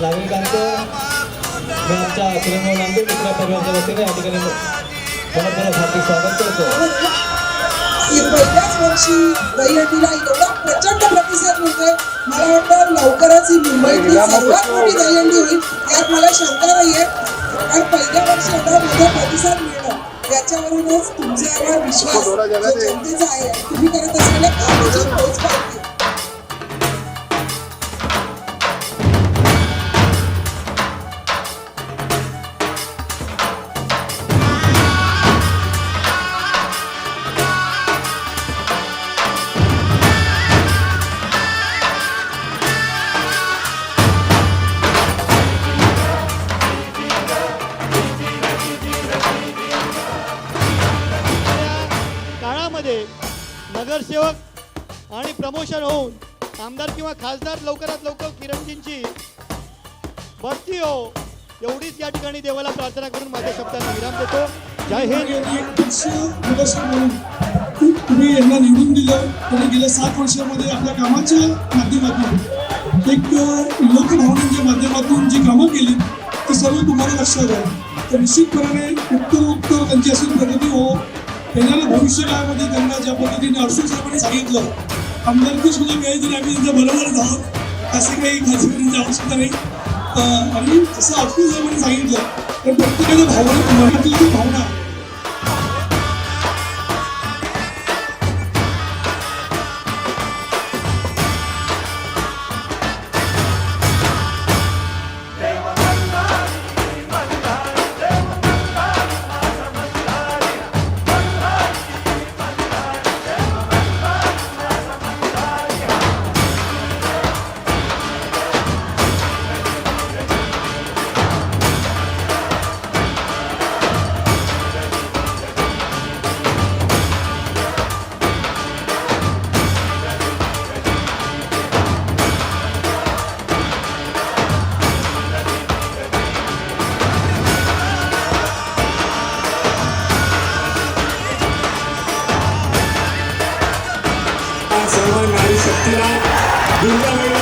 नागरिकांचं आमच्या सुरेंद्र नांदेड मित्र परिवाराच्या वतीने या ठिकाणी मनपूर्वक स्वागत करतो. ही पहिल्याच वर्षी दहीहंडीला एवढा प्रचंड प्रतिसाद मिळतोय. मला वाटतं लवकरच ही मुंबईतली सर्वात मोठी दहीहंडी होईल यात मला शंका नाहीये. कारण पहिल्या वर्षी एवढा मोठा प्रतिसाद मिळणं याच्यावरूनच तुमच्यावर विश्वास जो जनतेचा आहे तुम्ही करत असलेल्या कामाची काळामध्ये नगरसेवक आणि प्रमोशन होऊन आमदार किंवा खासदार लवकरात लवकर किरणजींची भरती हो. एवढीच या ठिकाणी देवाला प्रार्थना करून माझ्या शब्दांना विराम देतो. जय हिंद. तुम्ही यांना निवडून दिलं. तरी गेल्या सात वर्षामध्ये आपल्या कामाच्या माध्यमातून एक लोकभावनांच्या माध्यमातून जी कामं केली ती सर्व तुम्हाला लक्षात आहे. तर निश्चितपणाने उत्तरोत्तर त्यांची अशी प्रगती हो. येणाऱ्या भविष्य काळामध्ये त्यांना ज्या पद्धतीने अडसूळ साहेबांनी सांगितलं आमदारकी सुद्धा म्हणजे मिळाली तरी आम्ही त्यांच्या बरोबरच आहोत. असे काही खाजगी आवश्यकता नाही. आणि जसं अडसूळ साहेबांनी सांगितलं तर प्रत्येकाच्या भावना मनातली जी भावना Duran